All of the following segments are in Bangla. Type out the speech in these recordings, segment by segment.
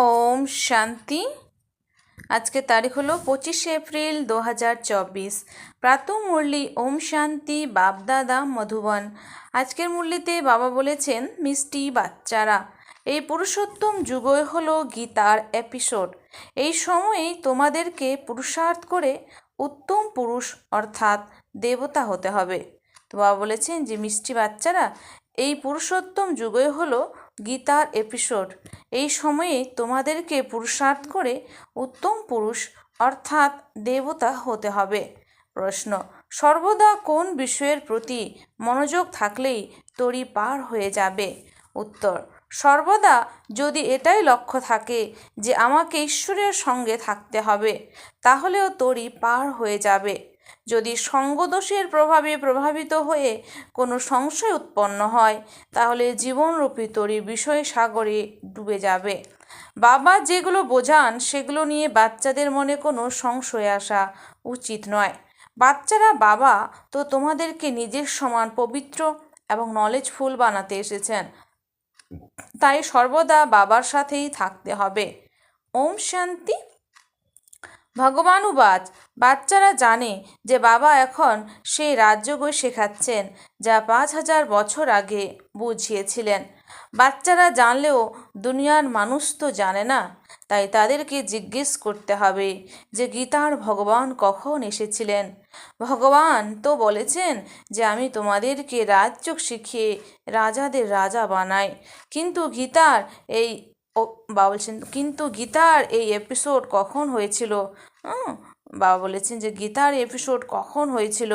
ওম শান্তি। আজকে তারিখ হলো পঁচিশে এপ্রিল দু হাজার চব্বিশ। প্রাতঃ মুরলি, ওম শান্তি, বাপদাদা, মধুবন। আজকের মুরলিতে বাবা বলেছেন, মিষ্টি বাচ্চারা। এই পুরুষোত্তম যুগই হলো গীতার এপিসোড। এই সময়েই তোমাদেরকে পুরুষার্থ করে উত্তম পুরুষ অর্থাৎ দেবতা হতে হবে। তো বাবা বলেছেন যে, মিষ্টি বাচ্চারা? এই পুরুষোত্তম যুগই হলো গীতার এপিসোড। এই সময়ে তোমাদেরকে পুরুষার্থ করে উত্তম পুরুষ অর্থাৎ দেবতা হতে হবে। প্রশ্ন, সর্বদা কোন বিষয়ের প্রতি মনোযোগ থাকলেই তরি পার হয়ে যাবে? উত্তর, সর্বদা যদি এটাই লক্ষ্য থাকে যে আমাকে ঈশ্বরের সঙ্গে থাকতে হবে, তাহলেও তরি পার হয়ে যাবে। যদি সঙ্গদোষের প্রভাবে প্রভাবিত হয়ে কোনো সংশয় উৎপন্ন হয়, তাহলে জীবনরূপী তরি বিষয় সাগরে ডুবে যাবে। বাবা যেগুলো বোঝান, সেগুলো নিয়ে বাচ্চাদের মনে কোনো সংশয় আসা উচিত নয়। বাচ্চারা বাবা তো তোমাদেরকে নিজের সমান পবিত্র এবং নলেজফুল বানাতে এসেছেন। তাই সর্বদা বাবার সাথেই থাকতে হবে। ওম শান্তি। ভগবানুবাজ বাচ্চারা জানে যে বাবা এখন সেই রাজ্যগই শেখাচ্ছেন, যা পাঁচ হাজার বছর আগে বুঝিয়েছিলেন। বাচ্চারা জানলেও দুনিয়ার মানুষ তো জানে না, তাই তাদেরকে জিজ্ঞেস করতে হবে যে গীতার ভগবান কখন এসেছিলেন? ভগবান তো বলেছেন যে আমি তোমাদেরকে রাজ্য শিখিয়ে রাজাদের রাজা বানাই। কিন্তু গীতার এই বাবা বলছেন, কিন্তু গীতার এই এপিসোড কখন হয়েছিল? হুম, বাবা বলেছেন যে গীতার এপিসোড কখন হয়েছিল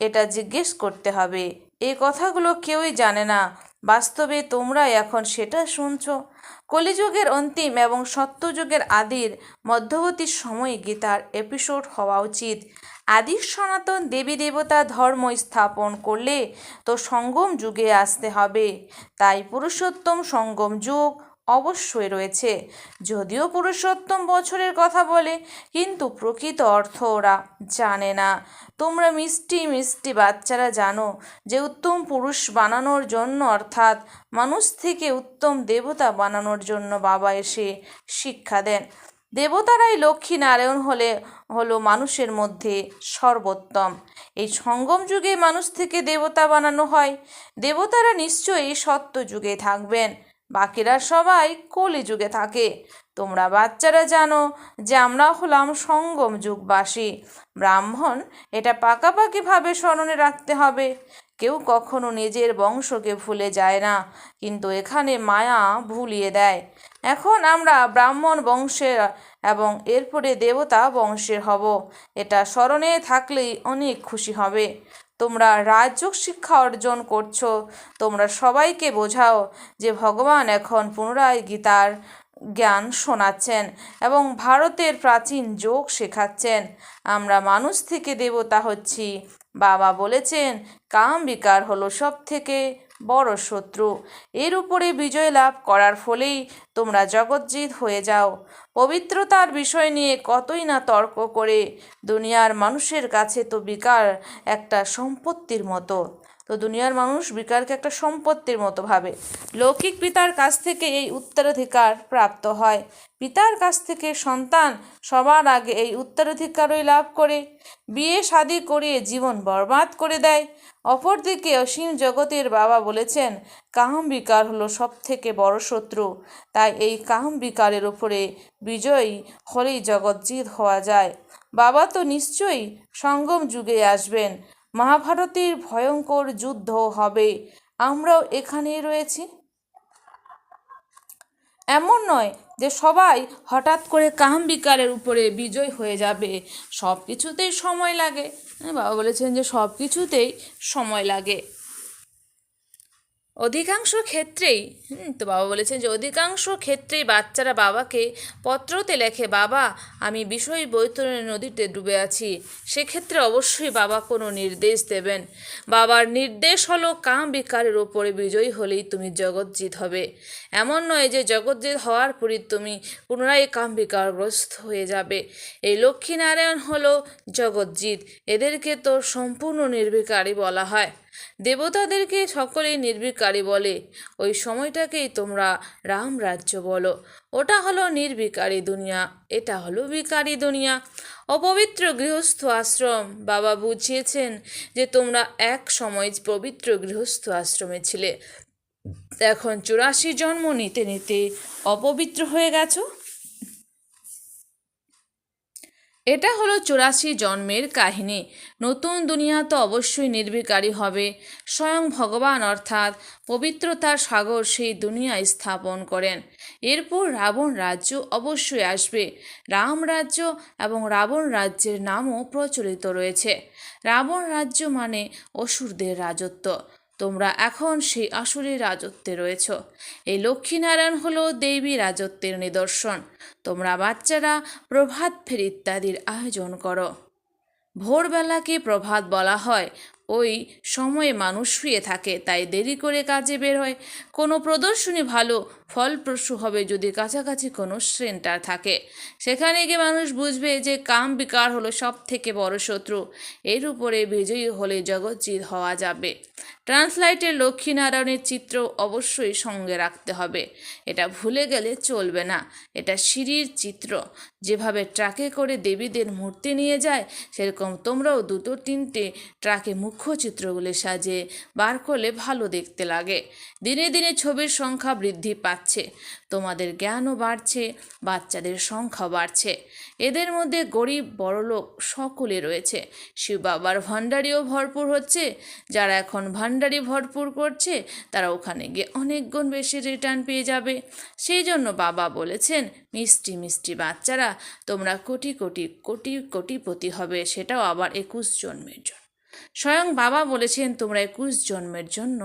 এটা জিজ্ঞেস করতে হবে। এই কথাগুলো কেউই জানে না। বাস্তবে তোমরা এখন সেটা শুনছো। কলিযুগের অন্তিম এবং সত্যযুগের আদির মধ্যবর্তী সময়ে গীতার এপিসোড হওয়া উচিত। আদি সনাতন দেবী দেবতা ধর্ম স্থাপন করলে তো সঙ্গম যুগে আসতে হবে। তাই পুরুষোত্তম সঙ্গম যুগ অবশ্যই রয়েছে। যদিও পুরুষোত্তম বছরের কথা বলে, কিন্তু প্রকৃত অর্থ ওরা জানে না। তোমরা মিষ্টি মিষ্টি বাচ্চারা জানো যে উত্তম পুরুষ বানানোর জন্য অর্থাৎ মানুষ থেকে উত্তম দেবতা বানানোর জন্য বাবা এসে শিক্ষা দেন। দেবতারাই লক্ষ্মী নারায়ণ হলে, হলো মানুষের মধ্যে সর্বোত্তম। এই সঙ্গম যুগে মানুষ থেকে দেবতা বানানো হয়। দেবতারা নিশ্চয়ই সত্য যুগে থাকবেন। বাকিরা সবাই কলি যুগে থাকে। তোমরা বাচ্চারা জানো যে আমরা হলাম সঙ্গম যুগবাসী। ব্রাহ্মণ এটা পাকাপাকিভাবে স্মরণে রাখতে হবে। কেউ কখনো নিজের বংশকে ভুলে যায় না, কিন্তু এখানে মায়া ভুলিয়ে দেয়। এখন আমরা ব্রাহ্মণ বংশের এবং এরপরে দেবতা বংশের হব। এটা স্মরণে থাকলেই অনেক খুশি হবে। তোমরা রাজযোগ শিক্ষা অর্জন করছ, তোমরা সবাইকে বোঝাও যে ভগবান এখন পুনরায় গীতার জ্ঞান শোনাচ্ছেন এবং ভারতের প্রাচীন যোগ শেখাচ্ছেন। আমরা মানুষ থেকে দেবতা হচ্ছি। বাবা বলেছেন কাম বিকার হলো সব থেকে বড় শত্রু। এর উপরে বিজয় লাভ করার ফলেই তোমরা জগজ্জিৎ হয়ে যাও। পবিত্রতার বিষয় নিয়ে কতই না তর্ক করে, দুনিয়ার মানুষের কাছে তো বিকার একটা সম্পত্তির মতো। তো দুনিয়ার মানুষ বিকারকে একটা সম্পত্তির মতো ভাবে। লৌকিক পিতার কাছ থেকে এই উত্তরাধিকার প্রাপ্ত হয়। পিতার কাছ থেকে সন্তান সবার আগে এই উত্তরাধিকারই লাভ করে, বিয়ে শাদি করিয়ে জীবন বরবাদ করে দেয়। অপরদিকে অসীম জগতের বাবা বলেছেন কাম বিকার হলো সব থেকে বড় শত্রু। তাই এই কাম বিকারের উপরে বিজয়ী হলেই জগৎজিৎ হওয়া যায়। বাবা তো নিশ্চয়ই সঙ্গম যুগে আসবেন। মহাভারতের ভয়ঙ্কর যুদ্ধ হবে। আমরাও এখানে রয়েছি। এমন নয় যে সবাই হঠাৎ করে কাম বিকারের উপরে বিজয় হয়ে যাবে। সব কিছুতেই সময় লাগে। হ্যাঁ, বাবা বলেছেন যে সব কিছুতেই সময় লাগে। অধিকাংশ ক্ষেত্রেই হুম, তো বাবা বলেছেন যে অধিকাংশ ক্ষেত্রেই বাচ্চারা বাবাকে পত্রতে লেখে বাবা আমি বিষয় বৈতরণী নদীতে ডুবে আছি। সেক্ষেত্রে অবশ্যই বাবা কোনো নির্দেশ দেবেন। বাবার নির্দেশ হলো কাম বিকারের ওপরে বিজয়ী হলেই তুমি জগৎজিৎ হবে। এমন নয় যে জগৎজিৎ হওয়ার পরই তুমি পুনরায় কাম বিকারগ্রস্ত হয়ে যাবে। এই লক্ষ্মীনারায়ণ হলো জগৎজিৎ এদেরকে তো সম্পূর্ণ নির্বিকারই বলা হয়। দেবতাদেরকে সকলেই নির্বিকারী বলে, ওই সময়টাকেই তোমরা রাম রাজ্য বলো। ওটা হলো নির্বিকারী দুনিয়া, এটা হলো বিকারী দুনিয়া। অপবিত্র গৃহস্থ আশ্রম, বাবা বুঝিয়েছেন যে তোমরা এক সময় পবিত্র গৃহস্থ আশ্রমে ছিলে। এখন চুরাশি জন্ম নিতে নিতে অপবিত্র হয়ে গেছো। এটা হলো চুরাশি জন্মের কাহিনী। নতুন দুনিয়া তো অবশ্যই নির্বিকারী হবে। স্বয়ং ভগবান অর্থাৎ পবিত্রতার সাগর সেই দুনিয়ায় স্থাপন করেন। এরপর রাবণ রাজ্য অবশ্যই আসবে। রাম রাজ্য এবং রাবণ রাজ্যের নামও প্রচলিত রয়েছে। রাবণ রাজ্য মানে অসুরদের রাজত্ব। তোমরা এখন সেই আসুরের রাজত্বে রয়েছ। এই লক্ষ্মীনারায়ণ হলো দেবী রাজত্বের নিদর্শন। তোমরা বাচ্চারা প্রভাত ফের ইত্যাদির আয়োজন করো। ভোরবেলাকে প্রভাত বলা হয়। ওই সময়ে মানুষ শুয়ে থাকে, তাই দেরি করে কাজে বের হয়। কোনো প্রদর্শনী ভালো, ফলপ্রসূ হবে যদি কাছাকাছি কোনো সেন্টার থাকে। সেখানে গিয়ে মানুষ বুঝবে যে কাম বিকার হলো সব থেকে বড় শত্রু। এর উপরে বিজয়ী হলে জগজ্জিৎ হওয়া যাবে। ট্রান্সলাইটের লক্ষ্মীনারায়ণের চিত্র অবশ্যই সঙ্গে রাখতে হবে। এটা ভুলে গেলে চলবে না। এটা সিঁড়ির চিত্র। যেভাবে ট্রাকে করে দেবীদের মূর্তি নিয়ে যায়, সেরকম তোমরাও দুটো তিনটে ট্রাকে মুখ্য চিত্রগুলি সাজিয়ে বার করলে ভালো দেখতে লাগে। দিনে দিনে ছবির সংখ্যা বৃদ্ধি পাচ্ছে। তোমাদের জ্ঞানও বাড়ছে, বাচ্চাদের সংখ্যা বাড়ছে। এদের মধ্যে গরিব বড়লোক সকলে রয়েছে। শিব বাবার ভাণ্ডারিও ভরপুর হচ্ছে। যারা এখন ভাণ্ডারি ভরপুর করছে, তারা ওখানে গিয়ে অনেক গুণ বেশি রিটার্ন পেয়ে যাবে। সেই জন্য বাবা বলেছেন, মিষ্টি মিষ্টি বাচ্চারা, তোমরা কোটি কোটি কোটি, কোটিপতি হবে। সেটাও আবার একুশ জন্মের জন্য। স্বয়ং বাবা বলেছেন, তোমরা একুশ জন্মের জন্য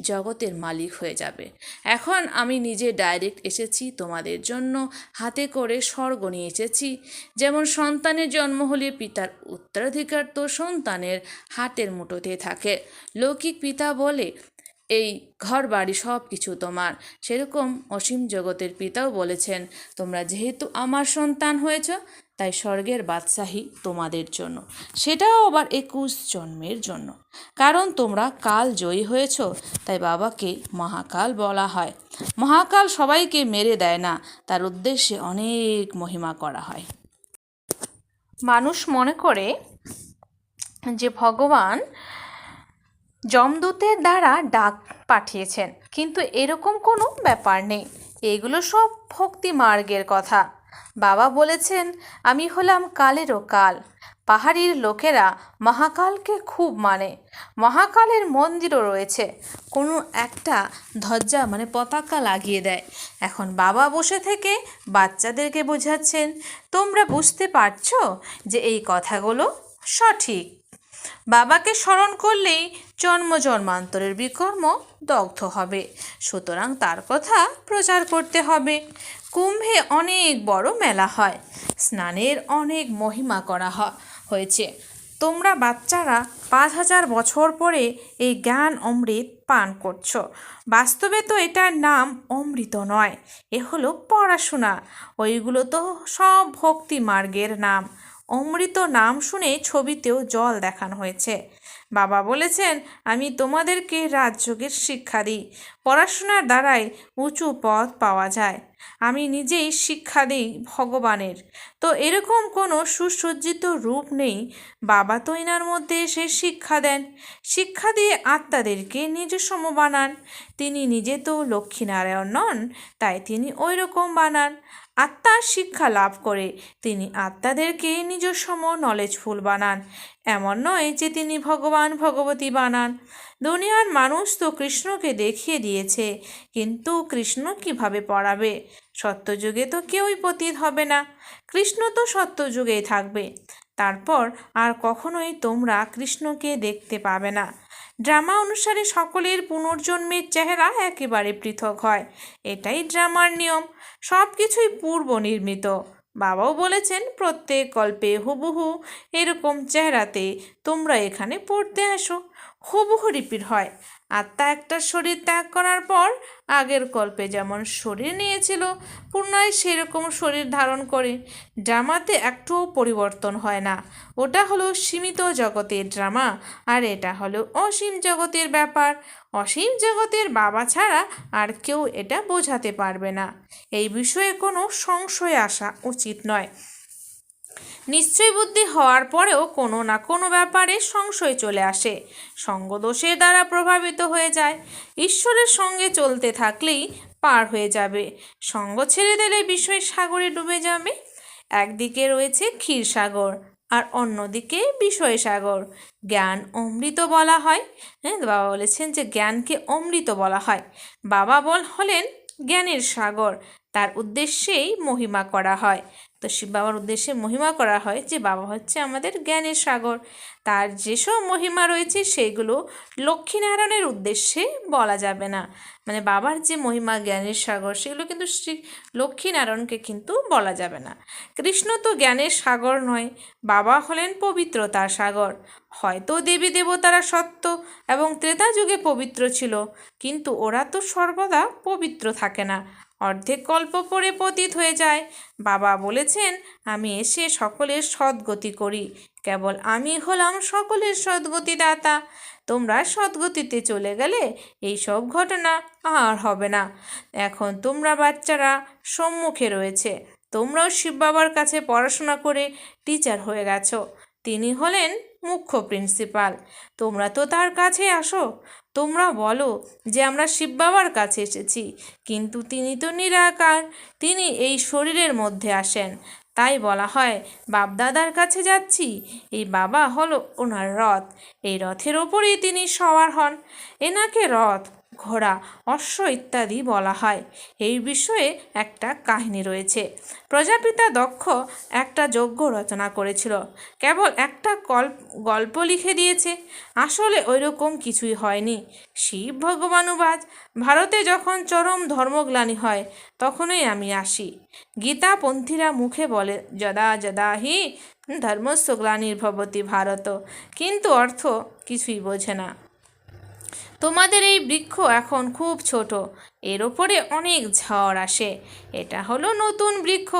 জগতের মালিক হয়ে যাবে। এখন আমি নিজে ডাইরেক্ট এসেছি, তোমাদের জন্য হাতে করে স্বর্গ নিয়ে এসেছি। যেমন সন্তানের জন্ম হলে পিতার উত্তরাধিকার, তো সন্তানের হাতের মুঠোতে থাকে। লৌকিক পিতা বলে এই ঘর বাড়ি সব কিছু তোমার। সেরকম অসীম জগতের পিতাও বলেছেন, তোমরা যেহেতু আমার সন্তান হয়েছ, তাই স্বর্গের বাদশাহী তোমাদের জন্য। সেটাও আবার একুশ জন্মের জন্য। কারণ তোমরা কাল জয়ী হয়েছ, তাই বাবাকে মহাকাল বলা হয়। মহাকাল সবাইকে মেরে দেয় না, তার উদ্দেশ্যে অনেক মহিমা করা হয়। মানুষ মনে করে যে ভগবান যমদূতের দ্বারা ডাক পাঠিয়েছেন, কিন্তু এরকম কোনো ব্যাপার নেই। এগুলো সব ভক্তি মার্গের কথা। বাবা বলেছেন, আমি হলাম কালেরও কাল। পাহাড়ির লোকেরা মহাকালকে খুব মানে। মহাকালের মন্দিরও রয়েছে। কোনো একটা ধ্বজা মানে পতাকা লাগিয়ে দেয়। এখন বাবা বসে থেকে বাচ্চাদেরকে বোঝাচ্ছেন, তোমরা বুঝতে পারছ যে এই কথাগুলো সঠিক? বাবাকে স্মরণ করলেই জন্ম জন্মান্তরের বিকর্ম দগ্ধ হবে। সুতরাং তার কথা প্রচার করতে হবে। কুম্ভে অনেক বড় মেলা হয়। স্নানের অনেক মহিমা করা হয়েছে, তোমরা বাচ্চারা পাঁচ হাজার বছর পরে এই জ্ঞান অমৃত পান করছ। বাস্তবে তো এটার নাম অমৃত নয়, এ হলো পড়াশোনা। ওইগুলো তো সব ভক্তি মার্গের নাম। অমৃত নাম শুনে ছবিতেও জল দেখানো হয়েছে। বাবা বলেছেন, আমি তোমাদেরকে রাজযোগের শিক্ষা দিই। পড়াশোনার দ্বারাই উঁচু পথ পাওয়া যায়। আমি নিজেই শিক্ষা দিই ভগবানের। তো এরকম কোনো সুসজ্জিত রূপ নেই। বাবা তো এনার মধ্যে এসে শিক্ষা দেন। শিক্ষা দিয়ে আত্মাদেরকে নিজ সম বানান। তিনি নিজে তো লক্ষ্মীনারায়ণ নন, তাই তিনি ওই রকম বানান। আত্মার শিক্ষা লাভ করে। তিনি আত্মাদেরকে নিজ সম নলেজফুল বানান। এমন নয় যে তিনি ভগবান, ভগবতী বানান। দুনিয়ার মানুষ তো কৃষ্ণকে দেখিয়ে দিয়েছে, কিন্তু কৃষ্ণ কীভাবে পড়াবে? সত্যযুগে তো কেউই পতীত হবে না। কৃষ্ণ তো সত্যযুগেই থাকবে। তারপর আর কখনোই তোমরা কৃষ্ণকে দেখতে পাবে না। ড্রামা অনুসারে সকলের পুনর্জন্মের চেহারা একেবারে পৃথক হয়। এটাই ড্রামার নিয়ম। সব কিছুই পূর্ব নির্মিত। বাবাও বলেছেন, প্রত্যেক গল্পে হুবহু এরকম চেহারাতে তোমরা এখানে পড়তে আসো। হুবহু রিপিট হয়। আত্মা একটা শরীর ত্যাগ করার পর আগের কল্পে যেমন শরীর নিয়েছিল, পুনরায় সেরকম শরীর ধারণ করে। ড্রামাতে একটুও পরিবর্তন হয় না। ওটা হলো সীমিত জগতের ড্রামা, আর এটা হলো অসীম জগতের ব্যাপার। অসীম জগতের বাবা ছাড়া আর কেউ এটা বোঝাতে পারবে না। এই বিষয়ে কোনো সংশয় আসা উচিত নয়। নিশ্চয় বুদ্ধি হওয়ার পরেও কোনো না কোনো ব্যাপারে সংশয় চলে আসে। সঙ্গদোষের দ্বারা প্রভাবিত হয়ে যায়। ঈশ্বরের সঙ্গে চলতে থাকলেই পার হয়ে যাবে। সঙ্গ ছেড়ে দিলে বিষয় সাগরে ডুবে যাবে। একদিকে রয়েছে ক্ষীরসাগর আর অন্যদিকে বিষয় সাগর। জ্ঞান অমৃত বলা হয়। হ্যাঁ বাবা বলেছেন যে জ্ঞানকে অমৃত বলা হয়। বাবা বল হলেন জ্ঞানের সাগর। তার উদ্দেশ্যেই মহিমা করা হয়। তো শিব বাবার উদ্দেশ্যে মহিমা করা হয় যে বাবা হচ্ছে আমাদের জ্ঞানের সাগর। তার যেসব মহিমা রয়েছে সেগুলো লক্ষ্মীনারায়ণের উদ্দেশ্যে বলা যাবে না। মানে বাবার যে মহিমা, জ্ঞানের সাগর, সেগুলো কিন্তু শ্রী লক্ষ্মীনারায়ণকে কিন্তু বলা যাবে না। কৃষ্ণ তো জ্ঞানের সাগর নয়, বাবা হলেন পবিত্রতার সাগর। হয়তো দেবী দেবতারা সত্য এবং ত্রেতা যুগে পবিত্র ছিল, কিন্তু ওরা তো সর্বদা পবিত্র থাকে না। অর্ধেক কল্প পরে পতিত হয়ে যায়। বাবা বলেছেন, আমি এসে সকলের সদ্গতি করি। কেবল আমি হলাম সকলের সদ্গতিদাতা। তোমরা সদ্গতিতে চলে গেলে এই সব ঘটনা আর হবে না। এখন তোমরা বাচ্চারা সম্মুখে রয়েছে। তোমরাও শিব বাবার কাছে পড়াশোনা করে টিচার হয়ে গেছো। তিনি হলেন মুখ্য প্রিন্সিপাল। তোমরা তো তার কাছে আসো। তোমরা বলো যে আমরা শিব বাবার কাছে এসেছি, কিন্তু তিনি তো নিরাকার, তিনি এই শরীরের মধ্যে আসেন। তাই বলা হয়, বাপদাদার কাছে যাচ্ছি, এই বাবা হলো ওনার রথ। এই রথের ওপরেই তিনি সওয়ার হন। এনাকে রথ ঘোড়া, অশ্ব ইত্যাদি বলা হয়। এই বিষয়ে একটা কাহিনী রয়েছে। প্রজাপিতা দক্ষ একটা যজ্ঞ রচনা করেছিল। কেবল একটা কল্প, গল্প লিখে দিয়েছে। আসলে ওইরকম কিছুই হয়নি। শিব ভগবানুবাজ ভারতে যখন চরম ধর্মগ্লানি হয়, তখনই আমি আসি। গীতাপন্থীরা মুখে বলে, যদা যদা হি ধর্মস্ব গ্লানির্ভবতী ভারত। কিন্তু অর্থ কিছুই বোঝে না। তোমাদের এই বৃক্ষ এখন খুব ছোট। এর ওপরে অনেক ঝড় আসে। এটা হলো নতুন বৃক্ষ।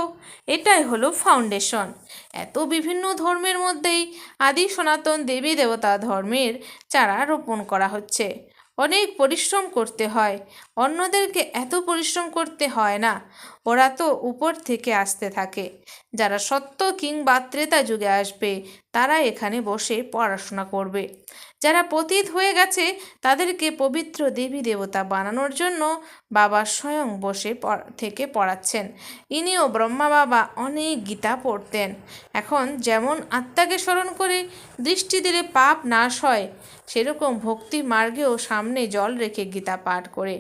এটাই হলো ফাউন্ডেশন। এত বিভিন্ন ধর্মের মধ্যেই আদি সনাতন দেবী দেবতা ধর্মের চারা রোপণ করা হচ্ছে। অনেক পরিশ্রম করতে হয়। অন্যদেরকে এত পরিশ্রম করতে হয় না। ওরা তো উপর থেকে আসতে থাকে। যারা সত্য কিংবা ত্রেতা যুগে আসবে, তারা এখানে বসে পড়াশোনা করবে। যারা পতিত হয়ে গেছে, তাদেরকে পবিত্র দেবী দেবতা বানানোর জন্য বাবা স্বয়ং বসে থেকে পড়াচ্ছেন। ইনিও ব্রহ্মা বাবা অনেক গীতা পড়তেন। এখন যেমন আত্মাকে স্মরণ করে দৃষ্টি দিলে পাপ নাশ হয়, সেরকম ভক্তি মার্গেও সামনে জল রেখে গীতা পাঠ করে।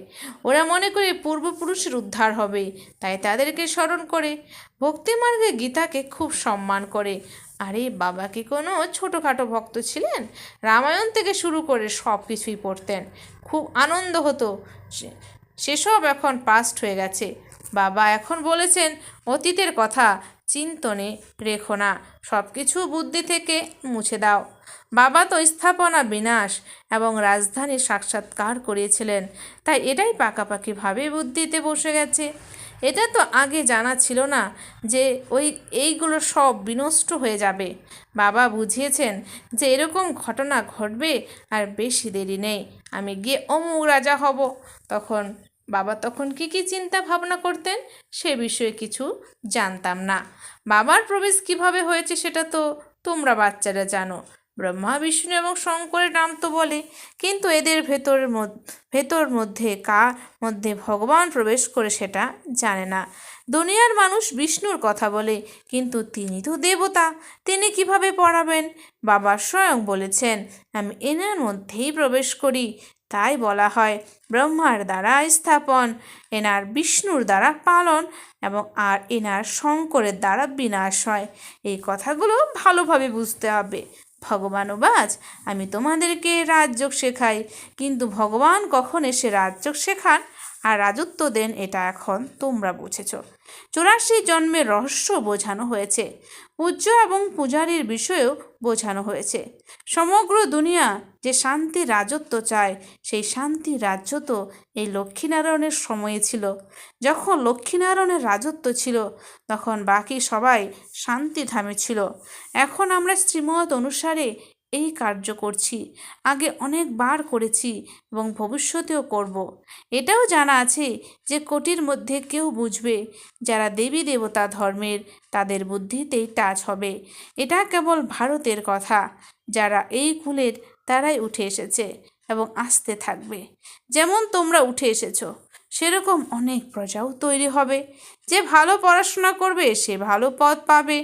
ওরা মনে করে পূর্বপুরুষের উদ্ধার হবে, তাই তাদেরকে স্মরণ করে ভক্তি মার্গে গীতাকে খুব সম্মান করে। আরে বাবা, কি কোনো ছোটোখাটো ভক্ত ছিলেন? রামায়ণ থেকে শুরু করে সব কিছুই পড়তেন। খুব আনন্দ হতো। সেসব এখন পাস্ট হয়ে গেছে। বাবা এখন বলেছেন, অতীতের কথা চিন্তনে রেখো না। সব কিছু বুদ্ধি থেকে মুছে দাও। বাবা তো স্থাপনা বিনাশ এবং রাজধানী সাক্ষাৎকার করিয়েছিলেন। তাই এটাই পাকাপাকিভাবে বুদ্ধিতে বসে গেছে। এটা তো আগে জানা ছিল না যে ওই এইগুলো সব বিনষ্ট হয়ে যাবে। বাবা বুঝিয়েছেন যে এরকম ঘটনা ঘটবে আর বেশি দেরি নেই। আমি গিয়ে অমুক রাজা হব। তখন বাবা তখন কি কি চিন্তা ভাবনা করতেন সে বিষয়ে কিছু জানতাম না। বাবার প্রবেশ কীভাবে হয়েছে সেটা তো তোমরা বাচ্চারা জানো। ব্রহ্মা, বিষ্ণু এবং শঙ্করের নাম তো বলে। কিন্তু এদের ভেতরের ভেতর মধ্যে কার মধ্যে ভগবান প্রবেশ করে সেটা জানে না। দুনিয়ার মানুষ বিষ্ণুর কথা বলে, কিন্তু তিনি তো দেবতা। তিনি কীভাবে পড়াবেন? বাবা স্বয়ং বলেছেন, আমি এনার মধ্যেই প্রবেশ করি। তাই বলা হয়, ব্রহ্মার দ্বারা স্থাপন, এনার বিষ্ণুর দ্বারা পালন এবং আর এনার শঙ্করের দ্বারা বিনাশ হয়। এই কথাগুলো ভালোভাবে বুঝতে হবে। ভগবান বাজ, আমি তোমাদেরকে রাজযোগ শেখাই। কিন্তু ভগবান কখন এসে রাজযোগ শেখান আর রাজত্ব দেন, এটা এখন তোমরা বুঝেছ। চুরাশি জন্মের রহস্য বোঝানো হয়েছে। পূজ্য এবং পূজারীর বিষয়েও বোঝানো হয়েছে। সমগ্র দুনিয়া যে শান্তি রাজত্ব চায়, সেই শান্তি রাজ্য তো এই লক্ষ্মীনারায়ণের সময়ে ছিল। যখন লক্ষ্মীনারায়ণের রাজত্ব ছিল, তখন বাকি সবাই শান্তিধামে ছিল। এখন আমরা শ্রীমত অনুসারে এই কার্য করছি। আগে অনেকবার করেছি এবং ভবিষ্যতেও করব। এটাও জানা আছে যে কোটির মধ্যে কেউ বুঝবে, যারা দেবী দেবতা ধর্মের তাদের বুদ্ধিতেই টাচ হবে। এটা কেবল ভারতের কথা। যারা এই কুলের তারাই উঠে এসেছে এবং আসতে থাকবে। যেমন তোমরা উঠে এসেছ, সেরকম অনেক প্রজাও তৈরি হবে। যে ভালো পড়াশোনা করবে, সে ভালো পদ পাবে।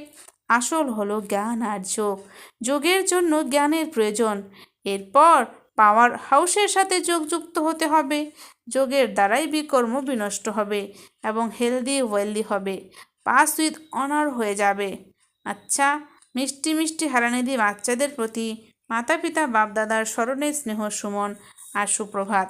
আসল হলো জ্ঞান আর যোগ। যোগের জন্য জ্ঞানের প্রয়োজন। এরপর পাওয়ার হাউসের সাথে যোগযুক্ত হতে হবে। যোগের দ্বারাই বিকর্ম বিনষ্ট হবে এবং হেলদি ওয়েলদি হবে। পাস উইথ অনার হয়ে যাবে। আচ্ছা মিষ্টি মিষ্টি হারানিধি বাচ্চাদের প্রতি মাতা পিতা বাপদাদার স্মরণে স্নেহ সুমন আর সুপ্রভাত।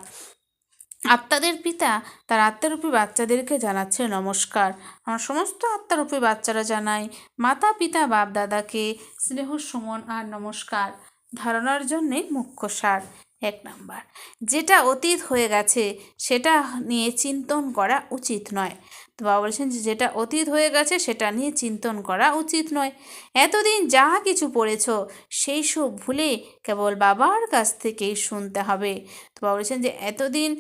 আত্মাদের পিতা তার আত্মারূপী বাচ্চাদেরকে জানাচ্ছে নমস্কার। আমার সমস্ত আত্মারূপী বাচ্চারা জানাই, মাতা, পিতা, বাপ, দাদাকে স্নেহ, সুমন আর নমস্কার। ধারণার জন্যে মুখ্য সার। এক নাম্বার, যেটা অতীত হয়ে গেছে, সেটা নিয়ে চিন্তন করা উচিত নয়। তো বাবা বলছেন যে যেটা অতীত হয়ে গেছে সেটা নিয়ে চিন্তন করা উচিত নয়। এতদিন যা কিছু পড়েছ, সেই সব ভুলে কেবল বাবার কাছ থেকেই শুনতে হবে। তো বাবা বলছেন যে এতদিন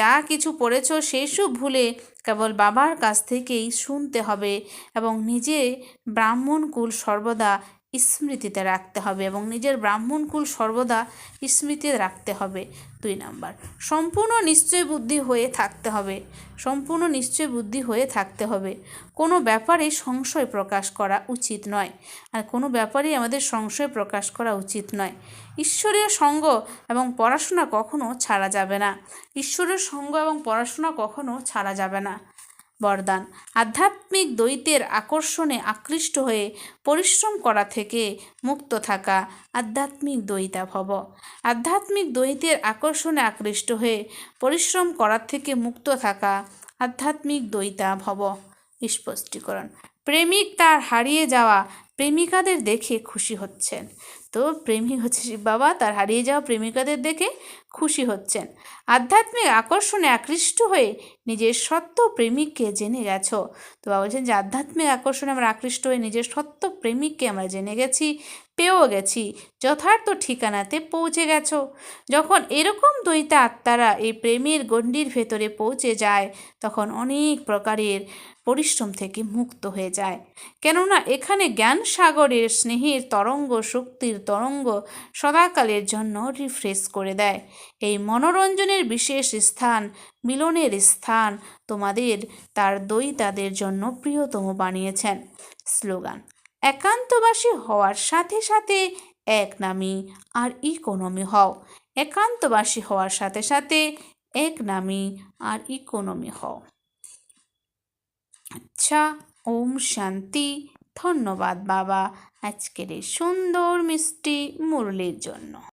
যা কিছু পড়েছ, সেই সব ভুলে কেবল বাবার কাছ থেকেই শুনতে হবে এবং নিজে ব্রাহ্মণ কুল সর্বদা স্মৃতিতে রাখতে হবে এবং নিজের ব্রাহ্মণকুল সর্বদা স্মৃতিতে রাখতে হবে। দুই নাম্বার, সম্পূর্ণ নিশ্চয় বুদ্ধি হয়ে থাকতে হবে। সম্পূর্ণ নিশ্চয় বুদ্ধি হয়ে থাকতে হবে। কোনো ব্যাপারে সংশয় প্রকাশ করা উচিত নয়। আর কোনো ব্যাপারেই আমাদের সংশয় প্রকাশ করা উচিত নয়। ঈশ্বরীয় সঙ্গ এবং পড়াশোনা কখনো ছাড়া যাবে না। ঈশ্বরের সঙ্গ এবং পড়াশোনা কখনো ছাড়া যাবে না। বরদান। আধ্যাত্মিক দ্বৈতের আকর্ষণে আকৃষ্ট হয়ে পরিশ্রম করা থেকে মুক্ত থাকা আধ্যাত্মিক দ্বৈতা ভব আধ্যাত্মিক দ্বৈতের আকর্ষণে আকৃষ্ট হয়ে পরিশ্রম করার থেকে মুক্ত থাকা আধ্যাত্মিক দ্বৈতা ভব স্পষ্টীকরণ। প্রেমিক তার হারিয়ে যাওয়া প্রেমিকাদের দেখে খুশি হচ্ছেন। তো প্রেমিক হচ্ছে শিব বাবা, তার হারিয়ে যাওয়া প্রেমিকাদের দেখে খুশি হচ্ছেন। আধ্যাত্মিক আকর্ষণে আকৃষ্ট হয়ে নিজের সত্য প্রেমিককে জেনে গেছো। তো বাবা বলছেন যে, আধ্যাত্মিক আকর্ষণে আমরা আকৃষ্ট হয়ে নিজের সত্য প্রেমিককে আমরা জেনে গেছি, পেয়েও গেছি, যথার্থ ঠিকানাতে পৌঁছে গেছো। যখন এরকম দ্বৈতা আত্মারা এই প্রেমের গণ্ডির ভেতরে পৌঁছে যায়, তখন অনেক প্রকারের পরিশ্রম থেকে মুক্ত হয়ে যায়। কেননা এখানে জ্ঞান সাগরের স্নেহের তরঙ্গ শক্তির তরঙ্গ সদাকালের জন্য রিফ্রেশ করে দেয়। এই মনোরঞ্জনের বিশেষ স্থান, মিলনের স্থান তোমাদের, তার দৈতাদের জন্য প্রিয়তম বানিয়েছেন। স্লোগান, একান্তবাসী হওয়ার সাথে সাথে এক নামি আর ইকোনমি হও। একান্তবাসী হওয়ার সাথে সাথে এক নামি আর ইকোনমি হও। আচ্ছা ওম শান্তি। ধন্যবাদ বাবা আজকের এই সুন্দর মিষ্টি মুরলির জন্য।